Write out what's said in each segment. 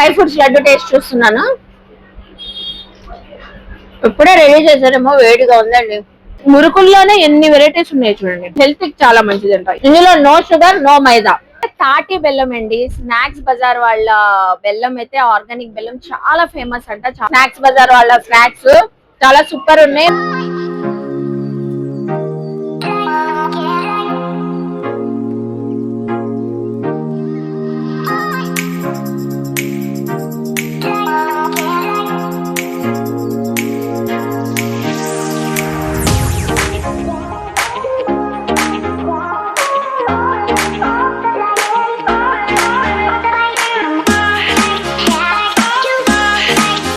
Dry fruits laddu taste చూస్తున్నాను. ఇప్పుడే ready చేశారేమో వేడిగా ఉందండి. మురుకుల్లోనే ఎన్ని వెరైటీస్ ఉన్నాయి చూడండి. హెల్త్కి చాలా మంచిది అంట ఇందులో నో షుగర్ నో మైదా తాటి బెల్లం అండి. స్నాక్స్ బజార్ వాళ్ళ బెల్లం అయితే ఆర్గానిక్ బెల్లం చాలా ఫేమస్ అంట. స్నాక్స్ బజార్ వాళ్ళ స్నాక్స్ చాలా సూపర్ ఉన్నాయి.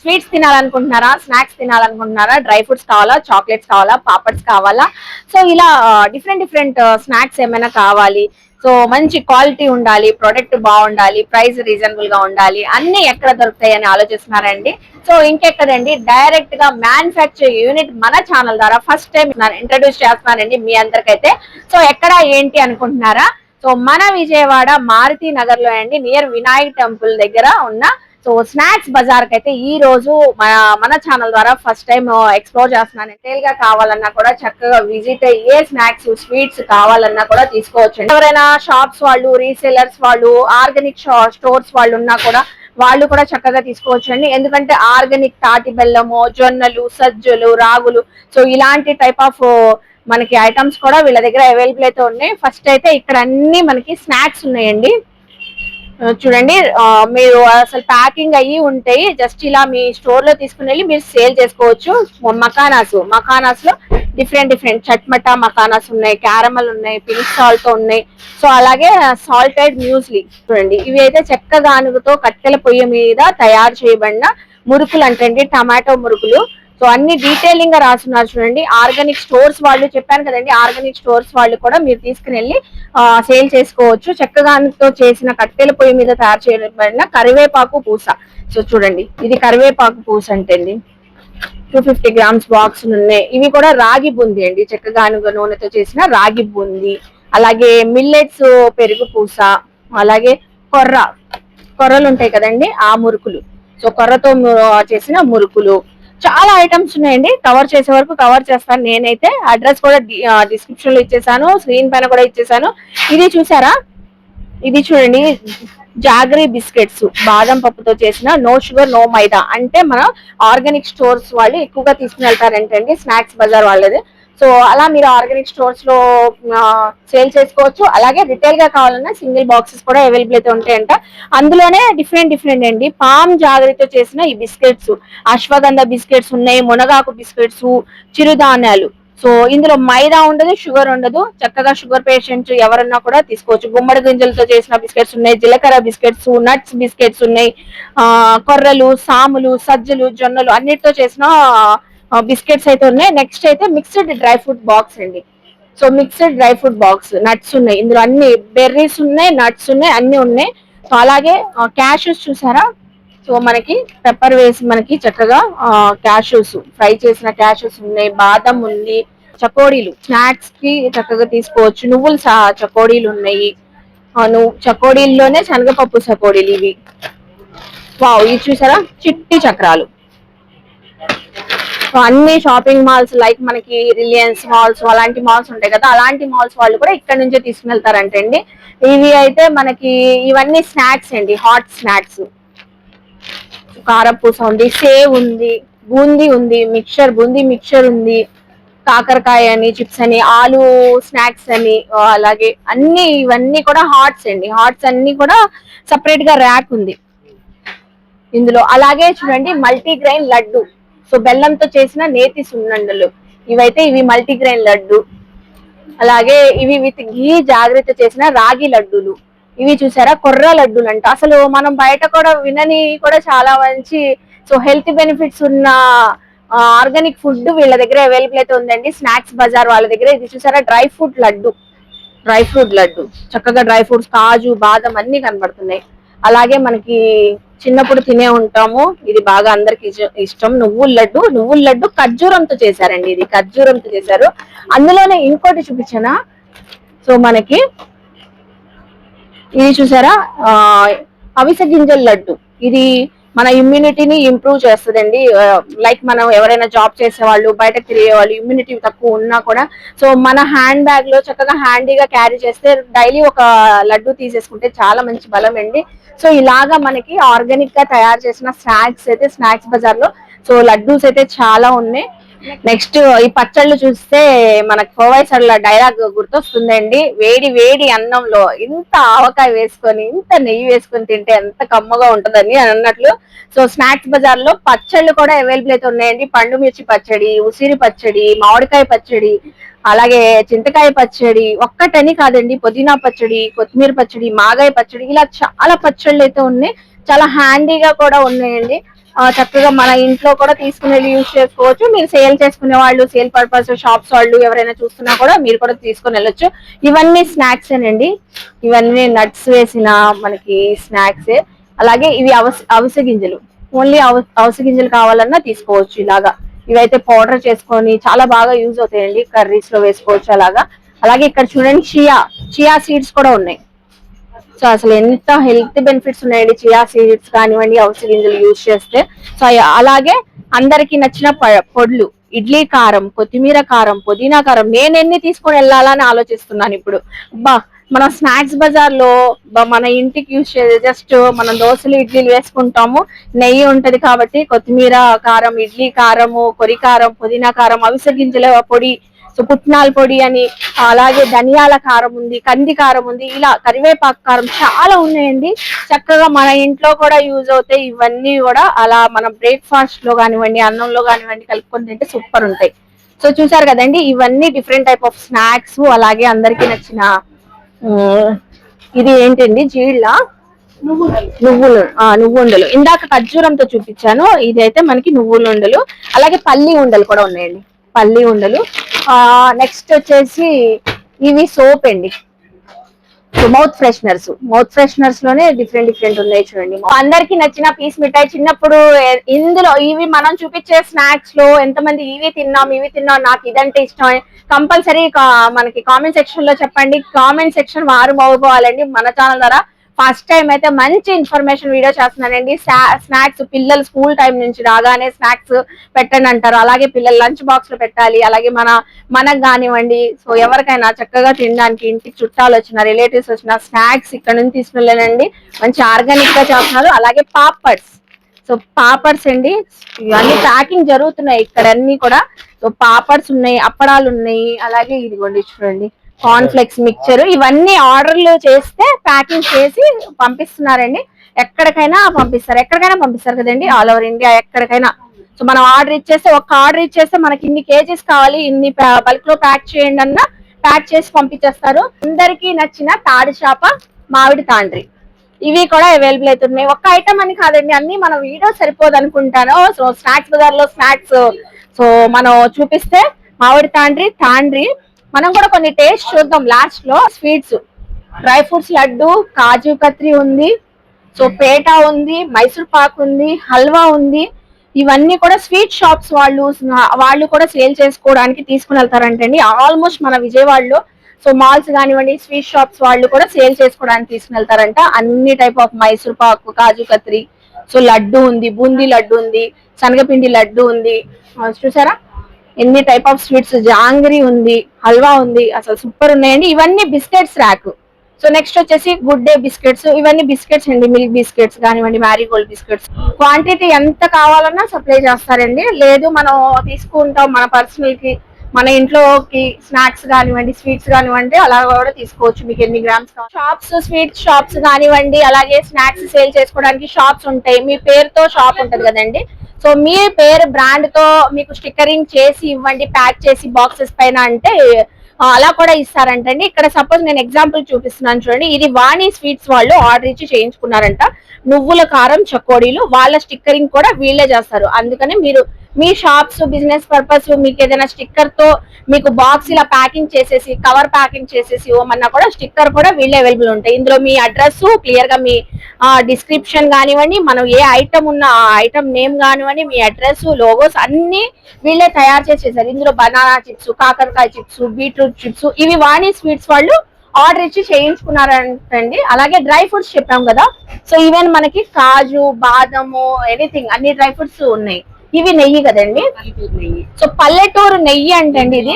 స్వీట్స్ తినాలనుకుంటున్నారా? స్నాక్స్ తినాలనుకుంటున్నారా? డ్రై ఫ్రూట్స్ కావాలా? చాక్లెట్స్ కావాలా? పాపడ్స్ కావాలా? సో ఇలా డిఫరెంట్ డిఫరెంట్ స్నాక్స్ ఏమైనా కావాలి. సో మంచి క్వాలిటీ ఉండాలి ప్రొడక్ట్ బాగుండాలి ప్రైస్ రీజనబుల్గా ఉండాలి అన్ని ఎక్కడ దొరుకుతాయి అని ఆలోచిస్తున్నారండి. సో ఇంకెక్కడండి? డైరెక్ట్గా మ్యానుఫ్యాక్చర్ యూనిట్ మన ఛానల్ ద్వారా ఫస్ట్ టైం ఇంట్రడ్యూస్ చేస్తున్నానండి మీ అందరికైతే. సో ఎక్కడ ఏంటి అనుకుంటున్నారా? సో మన విజయవాడ మారుతి నగర్లో అండి నియర్ వినాయక్ టెంపుల్ దగ్గర ఉన్న సో స్నాక్స్ బజార్ అయితే ఈ రోజు మన మన ఛానల్ ద్వారా ఫస్ట్ టైం ఎక్స్ప్లోర్ చేస్తున్నాను. డీటెయిల్గా కావాలన్నా కూడా చక్కగా విజిట్ అయ్యే స్నాక్స్ స్వీట్స్ కావాలన్నా కూడా తీసుకోవచ్చు ఎవరైనా షాప్స్ వాళ్ళు రీసేలర్స్ వాళ్ళు ఆర్గానిక్ స్టోర్స్ వాళ్ళు ఉన్నా కూడా వాళ్ళు కూడా చక్కగా తీసుకోవచ్చు అండి ఎందుకంటే ఆర్గానిక్ తాటి బెల్లము జొన్నలు సజ్జలు రాగులు సో ఇలాంటి టైప్ ఆఫ్ మనకి ఐటమ్స్ కూడా వీళ్ళ దగ్గర అవైలబుల్ అయితే ఉన్నాయి. ఫస్ట్ అయితే ఇక్కడ అన్ని మనకి స్నాక్స్ ఉన్నాయండి. చూడండి మీరు అసలు ప్యాకింగ్ అయ్యి ఉంటాయి జస్ట్ ఇలా మీ స్టోర్లో తీసుకుని వెళ్ళి మీరు సేల్ చేసుకోవచ్చు. మకానాస్ మకానాస్. లో డిఫరెంట్ డిఫరెంట్ చట్మటా మకానాస్ ఉన్నాయి క్యారమల్ ఉన్నాయి పింక్ సాల్ట్ ఉన్నాయి. సో అలాగే సాల్టెడ్ మ్యూస్లీ చూడండి. ఇవి అయితే చెక్క గానుగతో కట్టెల పొయ్యి మీద తయారు చేయబడిన మురుకులు అంటండి టమాటో మురుకులు. సో అన్ని డీటెయిలింగ్గా రాస్తున్నారు చూడండి. ఆర్గానిక్ స్టోర్స్ వాళ్ళు చెప్పాను కదండి. ఆర్గానిక్ స్టోర్స్ వాళ్ళు కూడా మీరు తీసుకుని వెళ్ళి సేల్ చేసుకోవచ్చు. చెక్కగానితో చేసిన కట్టెల పొయ్యి మీద తయారు చేయబడిన కరివేపాకు పూస. సో చూడండి ఇది కరివేపాకు పూస అంటండి. టూ ఫిఫ్టీ గ్రామ్స్ బాక్స్ ఉన్నాయి ఇవి కూడా రాగి బూంది అండి. చెక్కగానుగ నూనెతో చేసిన రాగి బూంది. అలాగే మిల్లెట్స్ పెరుగు పూస. అలాగే కొర్ర. కొర్రలు ఉంటాయి కదండి ఆ మురుకులు. సో కొర్రతో చేసిన మురుకులు. చాలా ఐటమ్స్ ఉన్నాయండి. కవర్ చేసే వరకు కవర్ చేస్తాను నేనైతే. అడ్రస్ కూడా డిస్క్రిప్షన్లో ఇచ్చేసాను. స్క్రీన్ పైన కూడా ఇచ్చేసాను. ఇది చూసారా? ఇది చూడండి. జాగరీ బిస్కెట్స్ బాదం పప్పుతో చేసిన నో షుగర్ నో మైదా. అంటే మన ఆర్గానిక్ స్టోర్స్ వాళ్ళు ఎక్కువగా తీసుకుని వెళ్తారంటండి. స్నాక్స్ బజార్ వాళ్ళది. సో అలా మీరు ఆర్గానిక్ స్టోర్స్లో సేల్ చేసుకోవచ్చు. అలాగే రిటైల్గా కావాలన్నా సింగిల్ బాక్సెస్ కూడా అవైలబుల్ అయితే ఉంటాయంట. అందులోనే డిఫరెంట్ డిఫరెంట్ అండి. పామ్ జాగరితో చేసిన ఈ బిస్కెట్స్ అశ్వగంధ బిస్కెట్స్ ఉన్నాయి మునగాకు బిస్కెట్స్ చిరుధాన్యాలు. సో ఇందులో మైదా ఉండదు షుగర్ ఉండదు. చక్కగా షుగర్ పేషెంట్స్ ఎవరన్నా కూడా తీసుకోవచ్చు. గుమ్మడి గింజలతో చేసిన బిస్కెట్స్ ఉన్నాయి జీలకర్ర బిస్కెట్స్ నట్స్ బిస్కెట్స్ ఉన్నాయి. ఆ కొర్రలు సాములు సజ్జలు జొన్నలు అన్నిటితో చేసిన బిస్కెట్స్ అయితే ఉన్నాయి. నెక్స్ట్ అయితే మిక్స్డ్ డ్రై ఫ్రూట్ బాక్స్ అండి. So mixed dry fruit box nuts ఉన్నాయి. ఇందులో అన్ని బెర్రీస్ ఉన్నాయి నట్స్ ఉన్నాయి అన్ని ఉన్నాయి. సో అలాగే క్యాషెస్ చూసారా? సో మనకి పెప్పర్ వేసి మనకి చక్కగా క్యాషెస్ ఫ్రై చేసిన క్యాషెస్ ఉన్నాయి. బాదం ఉంది చకోడీలు స్నాక్స్కి చక్కగా తీసుకోవచ్చు. నువ్వులు సహా చకోడీలు ఉన్నాయి. నువ్వు చకోడీల్లోనే శనగపప్పు చకోడీలు ఇవి. వావ్ ఇవి చూసారా? చిట్టి చక్రాలు. సో అన్ని షాపింగ్ మాల్స్ లైక్ మనకి రిలయన్స్ మాల్స్ అలాంటి మాల్స్ ఉంటాయి కదా అలాంటి మాల్స్ వాళ్ళు కూడా ఇక్కడ నుంచే తీసుకుని వెళ్తారంటండి ఇవి అయితే మనకి ఇవన్నీ స్నాక్స్ అండి హాట్ స్నాక్స్ కారపూస ఉంది సేవ్ ఉంది బూందీ ఉంది మిక్చర్ బూందీ మిక్చర్ ఉంది కాకరకాయ అని చిప్స్ అని ఆలు స్నాక్స్ అని అలాగే అన్ని ఇవన్నీ కూడా హాట్స్ అండి. హాట్స్ అన్ని కూడా సపరేట్గా ర్యాక్ ఉంది. ఇందులో అలాగే చూడండి మల్టీ గ్రైన్ లడ్డు. సో బెల్లంతో చేసిన నేతి సున్నండలు. ఇవైతే ఇవి మల్టీ గ్రైన్ లడ్డు. అలాగే ఇవి విత్ ఘీ జాగ్రత్త చేసిన రాగి లడ్డూలు. ఇవి చూసారా? కొర్ర లడ్డూలు అంట అసలు మనం బయట కూడా వినని కూడా చాలా మంచి సో హెల్త్ బెనిఫిట్స్ ఉన్న ఆర్గానిక్ ఫుడ్ వీళ్ళ దగ్గర అవైలబుల్ అయితే ఉందండి. స్నాక్స్ బజార్ వాళ్ళ దగ్గర. ఇది చూసారా? Dry fruit laddu. Dry fruit laddu. చక్కగా డ్రై ఫ్రూట్స్ కాజు బాదం అన్ని కనబడుతున్నాయి. అలాగే మనకి చిన్నప్పుడు తినే ఉంటాము. ఇది బాగా అందరికి ఇష్టం నువ్వుల లడ్డు నువ్వుల లడ్డు ఖర్జూరంతో చేశారండి ఇది. ఖర్జూరంతో చేశారు. అందులోనే ఇంకోటి చూపించానా? సో మనకి ఇది చూసారా? ఆ, అవిసె గింజల లడ్డు. ఇది మన ఇమ్యూనిటీని ఇంప్రూవ్ చేస్తుందండి. లైక్ మనం ఎవరైనా జాబ్ చేసేవాళ్ళు బయట తిరిగే వాళ్ళు ఇమ్యూనిటీ తక్కువ ఉన్నా కూడా సో మన హ్యాండ్ బ్యాగ్లో చక్కగా హ్యాండీగా క్యారీ చేస్తే డైలీ ఒక లడ్డు తీసేసుకుంటే చాలా మంచి బలం అండి. సో ఇలాగా మనకి ఆర్గానిక్గా తయారు చేసిన స్నాక్స్ అయితే స్నాక్స్ బజార్లో సో లడ్డూస్ అయితే చాలా ఉన్నాయి. నెక్స్ట్ ఈ పచ్చళ్ళు చూస్తే మనకు కోవైసడ్ల డైలాగ్ గుర్తొస్తుందండి. వేడి వేడి అన్నంలో ఇంత ఆవకాయ వేసుకొని ఇంత నెయ్యి వేసుకొని తింటే ఎంత కమ్మగా ఉంటుందని అని అన్నట్లు. సో స్నాక్స్ బజార్లో పచ్చళ్ళు కూడా అవైలబుల్ అయితే ఉన్నాయండి. పండు మిర్చి పచ్చడి ఉసిరి పచ్చడి మామిడికాయ పచ్చడి అలాగే చింతకాయ పచ్చడి ఒక్కటని కాదండి పుదీనా పచ్చడి కొత్తిమీర పచ్చడి మాగాయ పచ్చడి ఇలా చాలా పచ్చళ్ళు అయితే ఉన్నాయి. చాలా హ్యాండీగా కూడా ఉన్నాయండి. చక్కగా మన ఇంట్లో కూడా తీసుకునేది యూజ్ చేసుకోవచ్చు. మీరు సేల్ చేసుకునే వాళ్ళు సేల్ పర్పస్ షాప్స్ వాళ్ళు ఎవరైనా చూస్తున్నా కూడా మీరు కూడా తీసుకుని వెళ్ళొచ్చు. ఇవన్నీ స్నాక్స్ అండి ఇవన్నీ నట్స్ వేసిన మనకి స్నాక్స్ అలాగే ఇవి అవస అవిసె గింజలు. ఓన్లీ అవస గింజలు కావాలన్నా తీసుకోవచ్చు ఇలాగా. ఇవైతే పౌడర్ చేసుకొని చాలా బాగా యూజ్ అవుతాయండి. కర్రీస్లో వేసుకోవచ్చు అలాగా. అలాగే ఇక్కడ చూడండి చియా. చియా సీడ్స్ కూడా ఉన్నాయి. సో అసలు ఎంత హెల్త్ బెనిఫిట్స్ ఉన్నాయండి? చియా సీడ్స్ కానివ్వండి అవసర గింజలు యూజ్ చేస్తే. సో అలాగే అందరికి నచ్చిన ప- ఇడ్లీ కారం కొత్తిమీర కారం పుదీనా కారం. నేను ఎన్ని తీసుకొని వెళ్ళాలని ఆలోచిస్తున్నాను ఇప్పుడు. బా మన స్నాక్స్ బజార్లో మన ఇంటికి యూజ్ చేసే జస్ట్ మనం దోశలు ఇడ్లీలు వేసుకుంటాము. నెయ్యి ఉంటది కాబట్టి కొత్తిమీర కారం ఇడ్లీ కారము కొరికారం పుదీనా కారం అవిసె గింజల పొడి సో పుట్నాల పొడి అని అలాగే ధనియాల కారం ఉంది కంది కారం ఉంది ఇలా కరివేపాకు కారం చాలా ఉన్నాయండి. చక్కగా మన ఇంట్లో కూడా యూజ్ అవుతాయి. ఇవన్నీ కూడా అలా మనం బ్రేక్ఫాస్ట్లో కానివ్వండి అన్నంలో కానివ్వండి కలుపుకొని తింటే సూపర్ ఉంటాయి. సో చూసారు కదండి ఇవన్నీ డిఫరెంట్ టైప్ ఆఫ్ స్నాక్స్ అలాగే అందరికీ నచ్చిన ఇది ఏంటండి జీళ్ళ? నువ్వులు నువ్వుండలు. ఇందాక ఖర్జూరంతో చూపించాను. ఇది అయితే మనకి నువ్వులు ఉండలు అలాగే పల్లి ఉండలు కూడా ఉన్నాయండి. పల్లి ఉండలు. ఆ నెక్స్ట్ వచ్చేసి ఇవి సోప్ అండి. మౌత్ ఫ్రెషనర్స్ మౌత్ ఫ్రెషనర్స్లోనే డిఫరెంట్ డిఫరెంట్ ఉన్నాయి చూడండి. అందరికి నచ్చిన పీస్ మిఠాయి చిన్నప్పుడు ఇందులో ఇవి మనం చూపించే స్నాక్స్లో ఎంతమంది ఇవి తిన్నాం ఇవి తిన్నాం నాకు ఇదంటే ఇష్టం. కంపల్సరీ మనకి కామెంట్ సెక్షన్లో చెప్పండి. కామెంట్ సెక్షన్ వారు బాగుపోవాలండి మన ఛానల్ ద్వారా. ఫస్ట్ టైం అయితే మంచి ఇన్ఫర్మేషన్ వీడియో చేస్తున్నానండి. స్నాక్స్ పిల్లలు స్కూల్ టైం నుంచి రాగానే స్నాక్స్ పెట్టండి అంటారు. అలాగే పిల్లలు లంచ్ బాక్స్లో పెట్టాలి. అలాగే మన మనకు కానివ్వండి. సో ఎవరికైనా చక్కగా తినడానికి ఇంటికి చుట్టాలు వచ్చిన రిలేటివ్స్ వచ్చిన స్నాక్స్ ఇక్కడ నుంచి తీసుకెళ్ళానండి. మంచి ఆర్గానిక్గా చేస్తున్నారు. అలాగే పాపడ్స్. సో పాపడ్స్ అండి. ఇవన్నీ ప్యాకింగ్ జరుగుతున్నాయి. ఇక్కడ అన్ని కూడా. సో పాపడ్స్ ఉన్నాయి అప్పడాలు ఉన్నాయి. అలాగే ఇదిగోండి చూడండి. కార్న్ ఫ్లెక్స్ మిక్చర్ ఇవన్నీ ఆర్డర్లు చేస్తే ప్యాకింగ్ చేసి పంపిస్తున్నారండి. ఎక్కడికైనా పంపిస్తారు. ఎక్కడికైనా పంపిస్తారు కదండి ఆల్ ఓవర్ ఇండియా ఎక్కడికైనా. సో మనం ఆర్డర్ ఇచ్చేస్తే ఒక ఆర్డర్ ఇచ్చేస్తే మనకి ఇన్ని కేజీస్ కావాలి ఇన్ని బల్క్లో ప్యాక్ చేయండి అన్న ప్యాక్ చేసి పంపించేస్తారు. అందరికీ నచ్చిన తాడి చేప మామిడి తాండ్రి. ఇవి కూడా అవైలబుల్ అవుతున్నాయి. ఒక్క ఐటమ్ అని కాదండి అన్ని మన వీడియో సరిపోదు అనుకుంటాను. సో స్నాక్స్ బజార్లో స్నాక్స్. సో మనం చూపిస్తే మామిడి తాండ్రి తాండ్రి మనం కూడా కొన్ని టేస్ట్ చూద్దాం. లాస్ట్లో sweets dry fruits laddu kaju katri ఉంది. సో పేట ఉంది మైసూర్ పాక్ ఉంది హల్వా ఉంది. ఇవన్నీ కూడా స్వీట్ షాప్స్ వాళ్ళు వాళ్ళు కూడా సేల్ చేసుకోవడానికి తీసుకుని వెళ్తారంటండి. ఆల్మోస్ట్ మన విజయవాడలో సో మాల్స్ కానివ్వండి స్వీట్ షాప్స్ వాళ్ళు కూడా సేల్ చేసుకోవడానికి తీసుకుని వెళ్తారంట. అన్ని type of Mysore pak kaju katri so laddu ఉంది బూందీ లడ్డు ఉంది శనగపిండి లడ్డు ఉంది. చూసారా? ఎన్ని టైప్ ఆఫ్ స్వీట్స్ జాంగ్రీ ఉంది హల్వా ఉంది అసలు సూపర్ ఉన్నాయండి. ఇవన్నీ బిస్కెట్స్ ర్యాక్ సో నెక్స్ట్ వచ్చేసి గుడ్ డే బిస్కెట్స్ ఇవన్నీ బిస్కెట్స్ అండి మిల్క్ బిస్కెట్స్ కానివ్వండి మ్యారీగోల్డ్ బిస్కెట్స్ క్వాంటిటీ ఎంత కావాలన్నా సప్లై చేస్తారండి. లేదు మనం తీసుకుంటాం మన పర్సనల్కి మన ఇంట్లోకి స్నాక్స్ కానివ్వండి స్వీట్స్ కానివ్వండి అలా కూడా తీసుకోవచ్చు. మీకు ఎన్ని గ్రామ్స్ షాప్స్ స్వీట్ షాప్స్ కానివ్వండి అలాగే స్నాక్స్ సేల్ చేసుకోవడానికి షాప్స్ ఉంటాయి. మీ పేరుతో షాప్ ఉంటది కదండి. సో మీ పేరు బ్రాండ్తో మీకు స్టిక్కరింగ్ చేసి ఇవ్వండి ప్యాక్ చేసి బాక్సెస్ పైన అంటే అలా కూడా ఇస్తారంటండి. ఇక్కడ సపోజ్ నేను ఎగ్జాంపుల్ చూపిస్తున్నాను చూడండి. ఇది వాణి స్వీట్స్ వాళ్ళు ఆర్డర్ ఇచ్చి చేయించుకున్నారంట. నువ్వుల కారం చకోడీలు వాళ్ళ స్టిక్కరింగ్ కూడా వీళ్ళే చేస్తారు. అందుకని మీరు మీ షాప్స్ బిజినెస్ పర్పస్ మీకు ఏదైనా స్టిక్కర్తో మీకు బాక్స్ ఇలా ప్యాకింగ్ చేసేసి కవర్ ప్యాకింగ్ చేసేసి ఇవ్వమన్నా కూడా స్టిక్కర్ కూడా వీళ్ళు అవైలబుల్ ఉంటాయి. ఇందులో మీ అడ్రస్ క్లియర్గా మీ డిస్క్రిప్షన్ కానివ్వండి మనం ఏ ఐటమ్ ఉన్న ఆ ఐటమ్ నేమ్ కానివ్వండి మీ అడ్రస్ లోగోస్ అన్ని వీళ్ళే తయారు చేసేసారు. ఇందులో బనానా చిప్స్ కాకరకాయ చిప్స్ బీట్రూట్ చిప్స్ ఇవి వాణి స్వీట్స్ వాళ్ళు ఆర్డర్ ఇచ్చి చేయించుకున్నారంటండి. అలాగే డ్రై ఫ్రూట్స్ చెప్పాం కదా. సో ఈవెన్ మనకి కాజు బాదము ఎనీథింగ్ అన్ని డ్రై ఫ్రూట్స్ ఉన్నాయి. ఇవి నెయ్యి కదండి? సో పల్లెటూరు నెయ్యి అంటండి ఇది.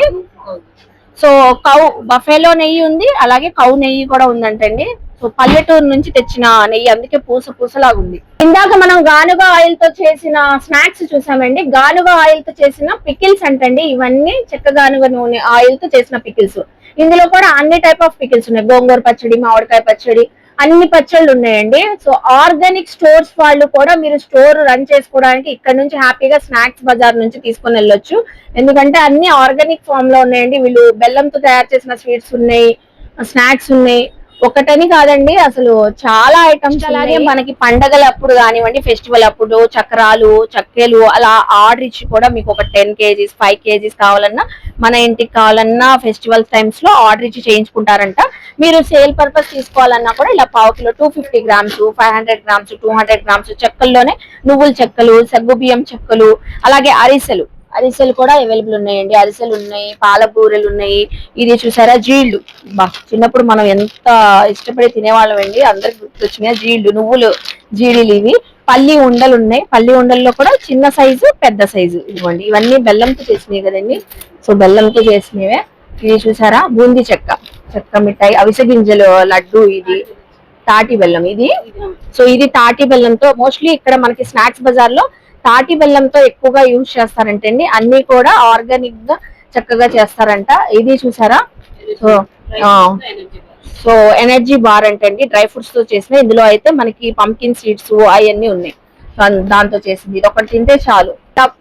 సో కౌ బఫేలో నెయ్యి ఉంది అలాగే కౌ నెయ్యి కూడా ఉందంటండి. సో పల్లెటూరు నుంచి తెచ్చిన నెయ్యి అందుకే పూస పూసలాగా ఉంది. ఇందాక మనం గానుగ ఆయిల్తో చేసిన స్నాక్స్ చూసామండి. గానుగ ఆయిల్తో చేసిన పికిల్స్ అంటండి. ఇవన్నీ చెక్క గానుగ నూనె ఆయిల్తో చేసిన పికిల్స్. ఇందులో కూడా అన్ని టైప్ ఆఫ్ పికిల్స్ ఉన్నాయి. గోంగూర పచ్చడి మామిడికాయ పచ్చడి అన్ని పచ్చళ్ళు ఉన్నాయండి. సో ఆర్గానిక్ స్టోర్స్ వాళ్ళు కూడా మీరు స్టోర్ రన్ చేసుకోవడానికి ఇక్కడ నుంచి హ్యాపీగా స్నాక్స్ బజార్ నుంచి తీసుకొని వెళ్ళొచ్చు. ఎందుకంటే అన్ని ఆర్గానిక్ ఫామ్లో ఉన్నాయండి. వీళ్ళు బెల్లంతో తయారు చేసిన స్వీట్స్ ఉన్నాయి స్నాక్స్ ఉన్నాయి. ఒకటని కాదండి అసలు చాలా ఐటమ్స్ అలాగే మనకి పండగల అప్పుడు కానివ్వండి ఫెస్టివల్ అప్పుడు చక్రాలు చక్కెలు అలా ఆర్డర్ ఇచ్చి కూడా మీకు ఒక టెన్ కేజీస్ ఫైవ్ కేజీస్ కావాలన్నా మన ఇంటికి కావాలన్నా ఫెస్టివల్ టైమ్స్లో ఆర్డర్ ఇచ్చి చేయించుకుంటారంట. మీరు సేల్ పర్పస్ తీసుకోవాలన్నా కూడా ఇలా పావు kilo two fifty grams five hundred grams two hundred grams చెక్కల్లోనే నువ్వుల చెక్కలు సగ్గు బియ్యం చెక్కలు అలాగే అరిసెలు. అరిసెలు కూడా అవైలబుల్ ఉన్నాయండి. అరిసెలు ఉన్నాయి పాల బూరెలు ఉన్నాయి. ఇది చూసారా? జీళ్ళు. బా చిన్నప్పుడు మనం ఎంత ఇష్టపడి తినేవాళ్ళం అండి. అందరికి గుర్తొచ్చినాయి జీళ్ళు నువ్వులు జీడీలు ఇవి. పల్లి ఉండలు ఉన్నాయి. పల్లి ఉండల్లో కూడా చిన్న సైజు పెద్ద సైజు ఇవ్వండి. ఇవన్నీ బెల్లంతో చేసినవి కదండి. సో బెల్లంతో చేసినవే. ఇది చూసారా? బూందీ చెక్క. చెక్క మిఠాయి అవిసె గింజలు లడ్డు ఇది. తాటి బెల్లం ఇది. సో ఇది తాటి బెల్లంతో మోస్ట్లీ ఇక్కడ మనకి స్నాక్స్ బజార్లో తాటి బెల్లంతో ఎక్కువగా యూజ్ చేస్తారంటే అండి అన్ని కూడా ఆర్గానిక్గా చక్కగా చేస్తారంట. ఇది చూసారా? సో ఎనర్జీ బార్ అంటండి డ్రై ఫ్రూట్స్తో చేసిన. ఇందులో అయితే మనకి పంకిన్ సీడ్స్ అవన్నీ ఉన్నాయి. దాంతో చేసింది. ఇది ఒకటి తింటే చాలు. టప్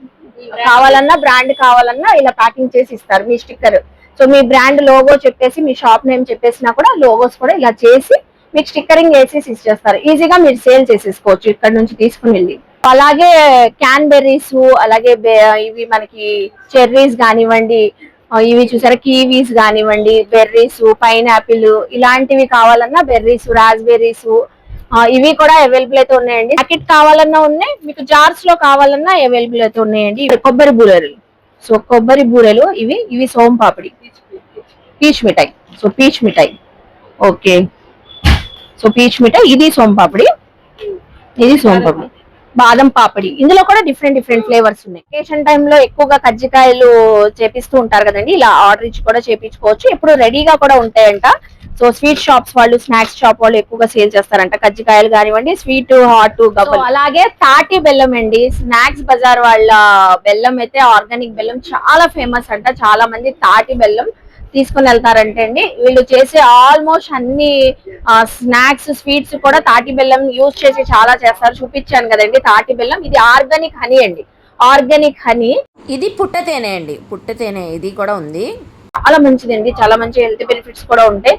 కావాలన్నా బ్రాండ్ కావాలన్నా ఇలా ప్యాకింగ్ చేసి ఇస్తారు మీ స్టిక్కర్. సో మీ బ్రాండ్ లోగో చెప్పేసి మీ షాప్ నేమ్ చెప్పేసినా కూడా లోగోస్ కూడా ఇలా చేసి మీకు స్టిక్కరింగ్ వేసేసి ఇచ్చేస్తారు. ఈజీగా మీరు సేల్ చేసేసుకోవచ్చు. ఇక్కడ నుంచి తీసుకుని వెళ్ళి. అలాగే క్యాన్ బెర్రీస్ అలాగే బె- ఇవి మనకి చెర్రీస్ కానివ్వండి ఇవి చూసారా కీవీస్ కానివ్వండి బెర్రీస్ పైనాపిల్ ఇలాంటివి కావాలన్నా బెర్రీస్ రాస్బెర్రీస్ ఇవి కూడా అవైలబుల్ అయితే ఉన్నాయండి. ప్యాకెట్ కావాలన్నా ఉన్నాయి మీకు జార్స్లో కావాలన్నా అవైలబుల్ అయితే ఉన్నాయండి. ఇవి కొబ్బరి బూరెలు. సో కొబ్బరి బూరెలు ఇవి ఇవి సోమ్ పాపిడి. పీచ్ మిఠాయి. సో పీచ్ మిఠాయి. ఓకే. సో పీచ్ మిఠాయి ఇది సోమ్ పాపిడి. ఇది సోమ్ పాపిడి. బాదం పాపిడి. ఇందులో కూడా డిఫరెంట్ డిఫరెంట్ ఫ్లేవర్స్ ఉన్నాయి. వెకేషన్ టైంలో ఎక్కువగా కజ్జికాయలు చేపిస్తూ ఉంటారు కదండి. ఇలా ఆర్డర్ ఇచ్చి కూడా చేపించుకోవచ్చు. ఇప్పుడు రెడీగా కూడా ఉంటాయంట. సో స్వీట్ షాప్స్ వాళ్ళు స్నాక్స్ షాప్ వాళ్ళు ఎక్కువగా సేల్ చేస్తారంట. కజ్జికాయలు కానివ్వండి స్వీట్ హాట్ అలాగే తాటి బెల్లం అండి. స్నాక్స్ బజార్ వాళ్ళ బెల్లం అయితే ఆర్గానిక్ బెల్లం చాలా ఫేమస్ అంట. చాలా మంది తాటి బెల్లం తీసుకొని వెళ్తారంటే అండి వీళ్ళు చేసే ఆల్మోస్ట్ అన్ని స్నాక్స్ స్వీట్స్ కూడా తాటి బెల్లం యూజ్ చేసి చాలా చేస్తారు. చూపించాను కదండి తాటి బెల్లం. ఇది ఆర్గానిక్ హనీ అండి. Organic honey. ఇది పుట్ట తేనె అండి. పుట్ట తేనె ఇది కూడా ఉంది. చాలా మంచిదండి. చాలా మంచి హెల్త్ బెనిఫిట్స్ కూడా ఉంటాయి.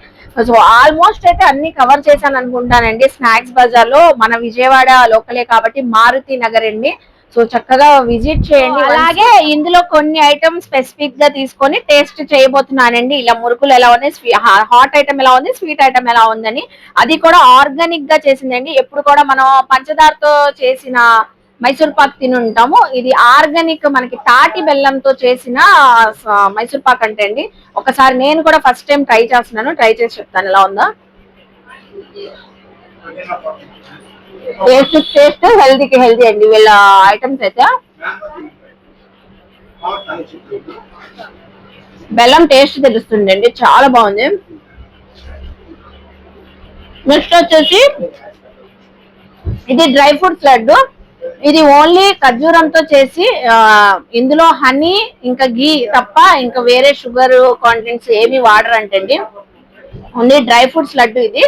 సో ఆల్మోస్ట్ అయితే అన్ని కవర్ చేశాను అనుకుంటానండి. స్నాక్స్ బజార్లో మన విజయవాడ లోకలే కాబట్టి మారుతి నగర్ అండి. సో చక్కగా విజిట్ చేయండి. అలాగే ఇందులో కొన్ని ఐటమ్స్ స్పెసిఫిక్గా తీసుకొని టేస్ట్ చేయబోతున్నానండి. ఇలా మురుకులు ఎలా ఉన్నాయి హాట్ ఐటమ్ ఎలా ఉంది స్వీట్ ఐటమ్ ఎలా ఉందని. అది కూడా ఆర్గానిక్గా చేసిందండి. ఎప్పుడు కూడా మనం పంచదారతో చేసిన మైసూర్ పాక్ తిని ఉంటాము ఇది ఆర్గానిక్ మనకి తాటి బెల్లంతో చేసిన మైసూర్ పాక్ అంటే అండి. ఒకసారి నేను కూడా ఫస్ట్ టైం ట్రై చేస్తున్నాను. ట్రై చేసి చెప్తాను. ఎలా ఉందో? టేస్ట్ టేస్ట్ హెల్దీకి హెల్దీ అండి. వీళ్ళ ఐటమ్స్ అయితే. బెల్లం టేస్ట్ తెలుస్తుంది అండి చాలా బాగుంది. నెక్స్ట్ వచ్చేసి ఇది డ్రై ఫ్రూట్స్ లడ్డు. ఇది ఓన్లీ ఖర్జూరంతో చేసి ఇందులో హనీ ఇంకా గీ తప్ప ఇంకా వేరే షుగర్ కాంటెంట్స్ ఏమి వాడరంటండి. ఓన్లీ డ్రై ఫ్రూట్స్ లడ్డు ఇది.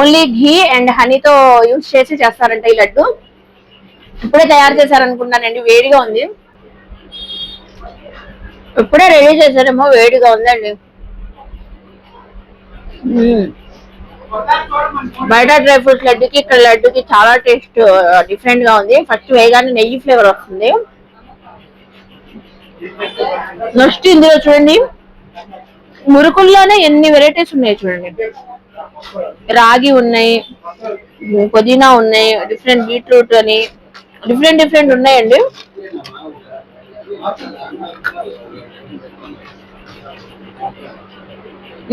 ఓన్లీ ఘీ అండ్ హనీతో యూజ్ చేసి చేస్తారంట ఈ లడ్డు. ఇప్పుడే తయారు చేశారనుకుంటానండి వేడిగా ఉంది. ఇప్పుడే రెడీ చేశారేమో వేడిగా ఉందండి. బయట డ్రై ఫ్రూట్స్ లడ్డుకి ఇక్కడ లడ్డుకి చాలా టేస్ట్ డిఫరెంట్గా ఉంది. ఫస్ట్ వేగానే నెయ్యి ఫ్లేవర్ వస్తుంది. నెక్స్ట్ ఇందులో చూడండి మురుకుల్లోనే ఎన్ని వెరైటీస్ ఉన్నాయి చూడండి. రాగి ఉన్నాయి పుదీనా ఉన్నాయి డిఫరెంట్ బీట్రూట్ అని డిఫరెంట్ డిఫరెంట్ ఉన్నాయండి.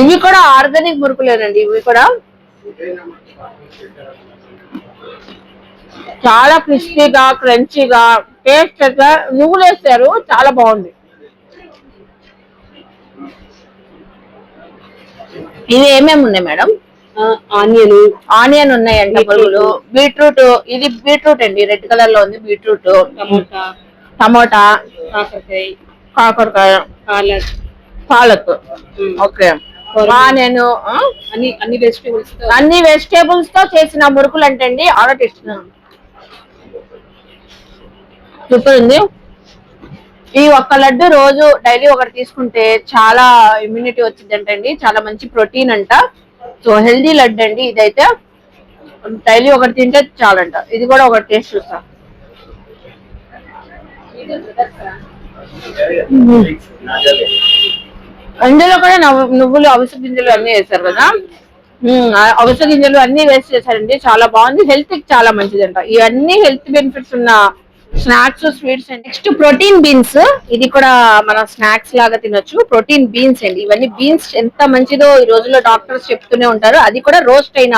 ఇవి కూడా ఆర్గానిక్ మురుకులేనండి ఇవి కూడా. చాలా క్రిస్పీగా క్రంచీగా టేస్ట్ నువ్వులు వేస్తారు చాలా బాగుంది. ఇవి ఏమేమి ఉన్నాయి మేడం? ఆనియన్. ఆనియన్ ఉన్నాయంట పురుగులు. బీట్రూట్ ఇది బీట్రూట్ అండి రెడ్ కలర్లో ఉంది బీట్రూట్. టమోటా. టమోటా. కాకరకాయ. కాకరకాయ. పాలక్. ఓకే. ఆనియన్? అన్ని అన్ని వెజిటేబుల్స్తో. అన్ని వెజిటేబుల్స్తో చేసిన మురుకులు అంటే అండి ఆర్డర్ ఇస్తున్నాను సూపర్ ఉంది. ఈ ఒక్క లడ్డు రోజు డైలీ ఒకటి తీసుకుంటే చాలా ఇమ్యూనిటీ వచ్చిందంటండి. చాలా మంచి ప్రోటీన్ అంట. సో హెల్దీ లడ్డు అండి ఇదైతే. డైలీ ఒకటి తింటే చాలంట. ఇది కూడా ఒకటి టేస్ట్ చూస్తా. అందులో కూడా నవ్వు- నువ్వులు అవిసె గింజలు అన్ని వేస్తారు కదా? ఉమ్, ఆ అవిసె గింజలు అన్ని వేస్ట్ చేశారండి. చాలా బాగుంది. హెల్త్కి చాలా మంచిదంట. ఇవన్నీ హెల్త్ బెనిఫిట్స్ ఉన్న స్నాక్స్ స్వీట్స్ అండి. Next protein beans. ఇది కూడా మన స్నాక్స్ లాగా తినొచ్చు. ప్రోటీన్ బీన్స్ అండి. ఇవన్నీ బీన్స్ ఎంత మంచిదో ఈ రోజుల్లో డాక్టర్స్ చెప్తూనే ఉంటారు. అది కూడా రోస్ట్ అయిన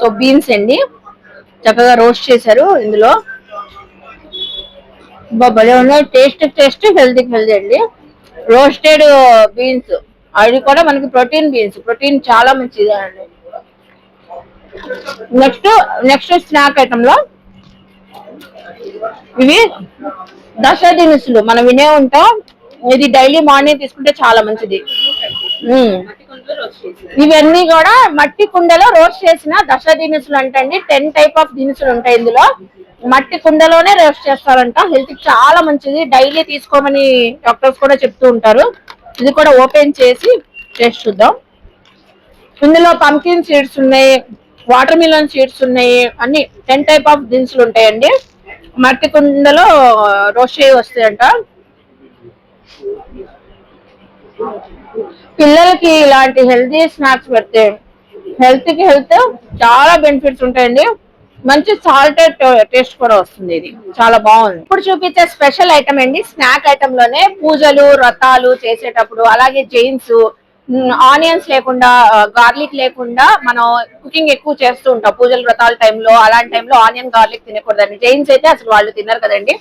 సో బీన్స్ అండి. చక్కగా రోస్ట్ చేశారు ఇందులో. భలే ఉన్నాయి టేస్ట్ టేస్ట్ హెల్తీ హెల్తీ అండి. Roasted beans. అది కూడా మనకి ప్రోటీన్ బీన్స్. ప్రోటీన్ చాలా మంచిది అండి. నెక్స్ట్ నెక్స్ట్ స్నాక్ ఐటమ్లో ఇవి దశ దినుసులు మనం వినే ఉంటాం. ఇది డైలీ మార్నింగ్ తీసుకుంటే చాలా మంచిది. ఇవన్నీ కూడా మట్టి కుండలో రోస్ట్ చేసిన దశ దినుసులు అంటండి. టెన్ టైప్ ఆఫ్ దినుసులు ఉంటాయి ఇందులో. మట్టి కుండలోనే రోస్ట్ చేస్తారంట. హెల్త్కి చాలా మంచిది. డైలీ తీసుకోమని డాక్టర్స్ కూడా చెప్తూ ఉంటారు. ఇది కూడా ఓపెన్ చేసి టేస్ట్ చూద్దాం. ఇందులో పంకిన్ సీడ్స్ ఉన్నాయి వాటర్ మిలన్ సీడ్స్ ఉన్నాయి అన్ని టెన్ టైప్ ఆఫ్ దినుసులు ఉంటాయండి. మట్టి కుండలో రోస్ట్ చేయి వస్తాయంట. పిల్లలకి ఇలాంటి హెల్తీ స్నాక్స్ పెడితే హెల్త్కి హెల్త్ చాలా బెనిఫిట్స్ ఉంటాయండి. మంచి సాల్టెడ్ టేస్ట్ కూడా వస్తుంది ఇది. చాలా బాగుంది. ఇప్పుడు చూపించే స్పెషల్ ఐటమ్ అండి. స్నాక్ ఐటమ్లోనే పూజలు వ్రతాలు చేసేటప్పుడు అలాగే జైన్స్ ఆనియన్స్ లేకుండా గార్లిక్ లేకుండా మనం కుకింగ్ ఎక్కువ చేస్తూ ఉంటాం. పూజలు వ్రతాల టైంలో అలాంటి టైంలో ఆనియన్ గార్లిక్ తినకూడదండి. జైన్స్ అయితే అసలు వాళ్ళు తిన్నారు కదండి.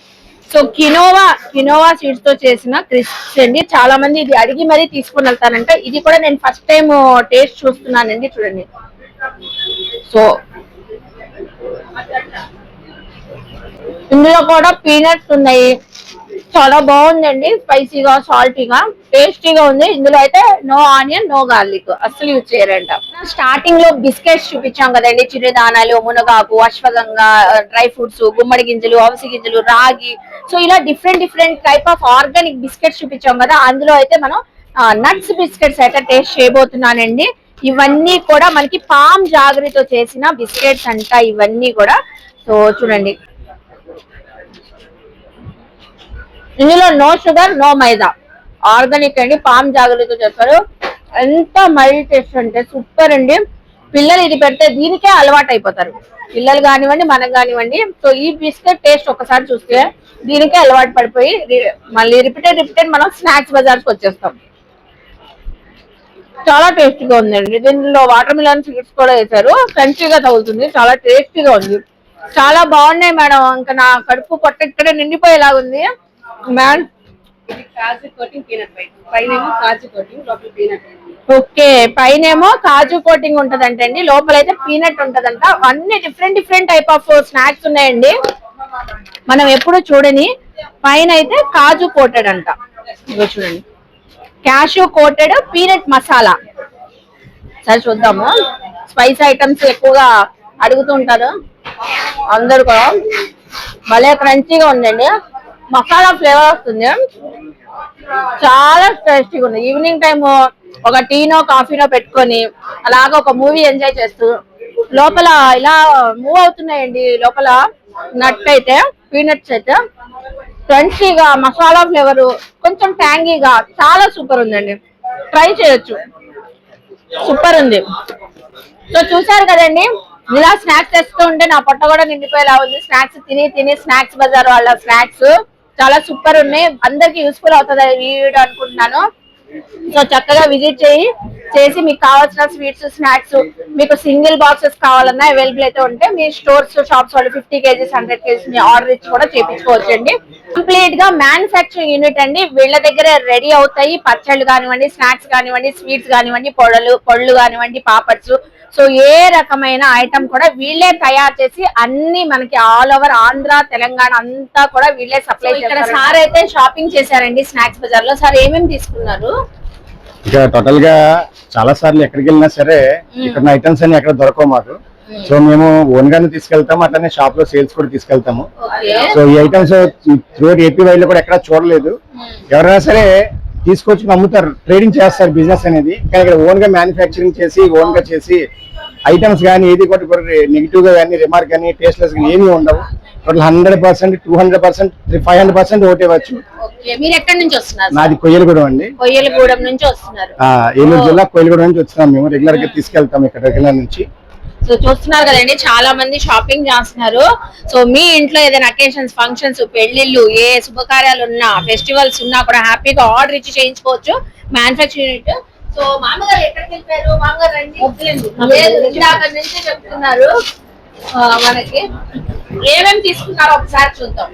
సో కినోవా కినోవా సీడ్స్తో చేసిన క్రిస్ప్స్ అండి. చాలా మంది ఇది అడిగి మరీ తీసుకుని వెళ్తానంటే ఇది కూడా నేను ఫస్ట్ టైం టేస్ట్ చూస్తున్నానండి. చూడండి. సో ఇందులో కూడా పీనట్స్ ఉన్నాయి. చాలా బాగుందండి స్పైసీగా సాల్టీగా టేస్టీగా ఉంది. ఇందులో అయితే నో ఆనియన్ నో గార్లిక్ అస్సలు యూజ్ చేయరంట. స్టార్టింగ్లో బిస్కెట్స్ చూపించాం కదండి చిరుదానాలు మునగాకు అశ్వగంగా డ్రై ఫ్రూట్స్ గుమ్మడి గింజలు అవసి గింజలు రాగి. సో ఇలా different different type of organic biscuits చూపించాం కదా అందులో అయితే మనం నట్స్ బిస్కెట్స్ అయితే టేస్ట్ చేయబోతున్నానండి. ఇవన్నీ కూడా మనకి పామ్ జాగరితో చేసిన బిస్కెట్స్ అంట ఇవన్నీ కూడా. సో చూడండి. ఇందులో no sugar no maida. Organic అండి పామ్ జాగ్రత్తతో చేస్తారు. ఎంత మైల్డ్ టేస్ట్ అంటే సూపర్ అండి. పిల్లలు ఇది పెడితే దీనికే అలవాటు అయిపోతారు. పిల్లలు కానివ్వండి మనకు కానివ్వండి. సో ఈ బిస్కెట్ టేస్ట్ ఒకసారి చూస్తే దీనికే అలవాటు పడిపోయి మళ్ళీ రిపీటెడ్ రిపీటెడ్ మనం స్నాక్స్ బజార్కి వచ్చేస్తాం. చాలా టేస్టీగా ఉందండి. దీనిలో వాటర్ మిలన్ సీడ్స్ కూడా వేశారు. క్రంచీగా తగులుతుంది. చాలా టేస్టీగా ఉంది. చాలా బాగున్నాయి మేడం. ఇంకా నా కడుపు పొట్ట ఇక్కడే నిండిపోయేలాగా పీనట్ ఓకే పైన ఏమో కాజు కోటింగ్ ఉంటదంట అండి. లోపల అయితే పీనట్ ఉంటదంట. అన్ని different different type of snacks ఉన్నాయండి. మనం ఎప్పుడు చూడని పైన అయితే కాజు కోటెడ్ అంట. ఇగో చూడండి. Cashew coated peanut masala. సరే చూద్దాము. స్పైస్ ఐటమ్స్ ఎక్కువగా అడుగుతూ ఉంటారు. అందరు కూడా. భలే క్రంచీగా ఉందండి. మసాలా ఫ్లేవర్ వస్తుంది. చాలా టేస్టీగా ఉంది. ఈవినింగ్ టైం ఒక టీనో కాఫీనో పెట్టుకొని అలాగ ఒక మూవీ ఎంజాయ్ చేస్తూ లోపల ఇలా మూవ్ అవుతున్నాయండి. లోపల నట్ అయితే పీనట్స్ అయితే. క్రంచీగా మసాలా ఫ్లేవర్ కొంచెం ట్యాంగీగా చాలా సూపర్ ఉందండి. ట్రై చేయొచ్చు. సూపర్ ఉంది. సో చూసారు కదండి ఇలా స్నాక్స్ తెస్తూ ఉంటే నా పొట్ట కూడా నిండిపోయేలా ఉంది. స్నాక్స్ తిని తిని స్నాక్స్ బజార్ వాళ్ళ స్నాక్స్. చాలా సూపర్ ఉన్నాయి. అందరికి యూస్ఫుల్ అవుతుంది ఈ వీడియో అనుకుంటున్నాను. సో చక్కగా విజిట్ చేయి. చేసి మీకు కావాల్సిన స్వీట్స్ స్నాక్స్ మీకు సింగిల్ బాక్సెస్ కావాలన్నా అవైలబుల్ అయితే ఉంటే మీ స్టోర్స్ షాప్స్ వాళ్ళు ఫిఫ్టీ కేజీస్ హండ్రెడ్ కేజీస్ మీ ఆర్డర్ ఇచ్చి కూడా చేపించుకోవచ్చు అండి కంప్లీట్గా మ్యానుఫాక్చరింగ్ యూనిట్ అండి. వీళ్ళ దగ్గర రెడీ అవుతాయి. పచ్చళ్ళు కానివ్వండి స్నాక్స్ కానివ్వండి స్వీట్స్ కానివ్వండి పొడలు పళ్ళు కానివ్వండి పాపడ్స్ సో ఏ రకమైన ఐటమ్ కూడా వీళ్ళే తయారు చేసి అన్ని మనకి ఆల్ ఓవర్ ఆంధ్ర తెలంగాణ అంతా కూడా వీళ్ళే సప్లై ఇక్కడ సార్ అయితే షాపింగ్ చేశారండి స్నాక్స్ బజార్లో సార్ ఏమేమి తీసుకున్నారు? ఇక టోటల్గా చాలా సార్లు ఎక్కడికి వెళ్ళినా సరే ఇక్కడ ఐటమ్స్ అన్ని ఎక్కడ దొరకవు మాకు. సో మేము ఓన్ గానే తీసుకెళ్తాము అట్లనే షాప్లో సేల్స్ కూడా తీసుకెళ్తాము. సో ఈ ఐటమ్స్ త్రూ ఏపీ వైడ్లో కూడా ఎక్కడ చూడలేదు. ఎవరైనా సరే తీసుకొచ్చి అమ్ముతారు ట్రేడింగ్ చేస్తారు బిజినెస్ అనేది. కానీ ఇక్కడ ఓన్గా మ్యానుఫ్యాక్చరింగ్ చేసి ఓన్గా చేసి ఐటమ్స్ కానీ ఏది కూడా నెగిటివ్గా కానీ రిమార్క్ కానీ టేస్ట్లెస్ కానీ ఏమీ ఉండవు. Total hundred percent two hundred percent five hundred percent ఓటే వచ్చు ఓకే మీరు ఎక్కడి నుంచి వస్తున్నారు? నాది కొయ్యలగూడెం అండి. కొయ్యలగూడెం నుంచి వస్తున్నారు. ఏలూరు జిల్లా కోయిలగూడ నుంచి వచ్చినాం మేము. రెగ్యులర్గా తీసుకెళ్తాం ఇక్కడ రెగ్యులర్ నుంచి. సో చూస్తున్నారు కదండి చాలా మంది షాపింగ్ చేస్తున్నారు. సో మీ ఇంట్లో ఏదైనా అకేషన్స్ ఫంక్షన్స్ పెళ్ళిళ్ళు ఏ శుభకార్యాలు ఉన్నా ఫెస్టివల్స్ ఉన్నా కూడా హ్యాపీగా ఆర్డర్ ఇచ్చి చేయించుకోవచ్చు. మ్యానుఫాక్చర్ యూనిట్ సో మామగారు ఎక్కడికి వెళ్ళిపోయారు? మామగారు రండి. ఇందాక నుంచి చెప్తున్నారు. మనకి ఏమేమి తీసుకున్నారో ఒకసారి చూద్దాం.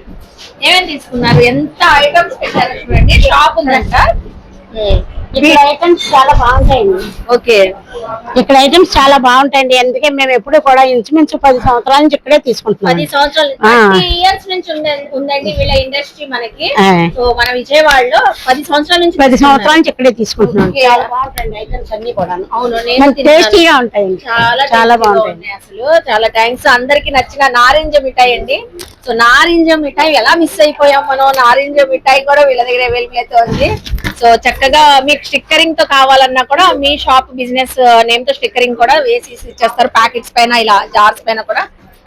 ఏమేమి తీసుకున్నారు? ఎంత ఐటమ్స్ పెట్టారు చూడండి. షాప్ ఉందంట. ఇక్కడ ఐటమ్స్ చాలా బాగుంటాయండి. ఓకే. ఇక్కడ ఐటమ్స్ చాలా బాగుంటాయండి. అందుకే మేము ఎప్పుడు కూడా ఇంచుమించు పది సంవత్సరాల నుంచి ఇక్కడే పది తీసుకుంటున్నాం సంవత్సరాలు. ఆ. ఇయర్స్ నుంచి ఉందండి ఉందండి వీళ్ళ ఇండస్ట్రీ మనకి. ఆ. సో మన విజయవాడలో పది సంవత్సరాల నుంచి పది సంవత్సరాల నుంచి ఇక్కడే తీసుకుంటున్నాం. ఓకే. చాలా బాగుంటాయండి ఐటమ్స్ అన్ని కూడా అవును నేను తిన్నాను. టేస్టీగా ఉంటాయండి. చాలా చాలా tasty గా బాగుంటాయి. ఉన్నాయి అసలు. చాలా థ్యాంక్స్ అందరికి నచ్చిన నారింజ మిఠాయి అండి. సో నారింజ మిఠాయి ఎలా మిస్ అయిపోయాం మనం? నారింజ మిఠాయి కూడా వీళ్ళ దగ్గర అవైలబుల్ అయితే ఉంది. సో చక్కగా మీకు స్టిక్కరింగ్తో కావాలన్నా కూడా మీ షాప్ బిజినెస్ నేమ్తో స్టిక్కరింగ్ కూడా వేసి ఇచ్చేస్తారు ప్యాకెట్స్ పైన ఇలా జార్స్ పైన కూడా.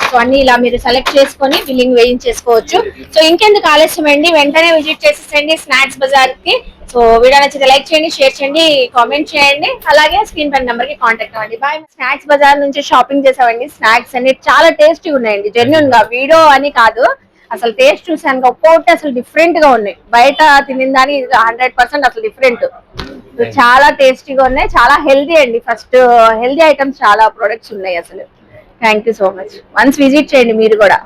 సో అన్ని ఇలా మీరు సెలెక్ట్ చేసుకొని బిల్లింగ్ వేయించేసుకోవచ్చు. సో ఇంకెందుకు ఆలస్యం అండి? వెంటనే విజిట్ చేసేసండి స్నాక్స్ బజార్కి సో వీడియో నచ్చితే లైక్ చేయండి షేర్ చేయండి కామెంట్ చేయండి. అలాగే స్క్రీన్ పైన నెంబర్కి కాంటాక్ట్ అవ్వండి. బాయ్ స్నాక్స్ బజార్ నుంచి షాపింగ్ చేసామండి. స్నాక్స్ అన్ని చాలా టేస్టీ ఉన్నాయండి. జెన్యున్గా వీడియో అని కాదు. అసలు టేస్ట్ చూసాను ఒక్కొక్కటి అసలు డిఫరెంట్గా ఉన్నాయి. బయట తినిన దాని హండ్రెడ్ పర్సెంట్ అసలు డిఫరెంట్ చాలా టేస్టీగా ఉన్నాయి. చాలా హెల్దీ అండి. ఫస్ట్ హెల్దీ ఐటమ్స్ చాలా ప్రొడక్ట్స్ ఉన్నాయి అసలు. Thank you so much once visit చేయండి మీరు కూడా.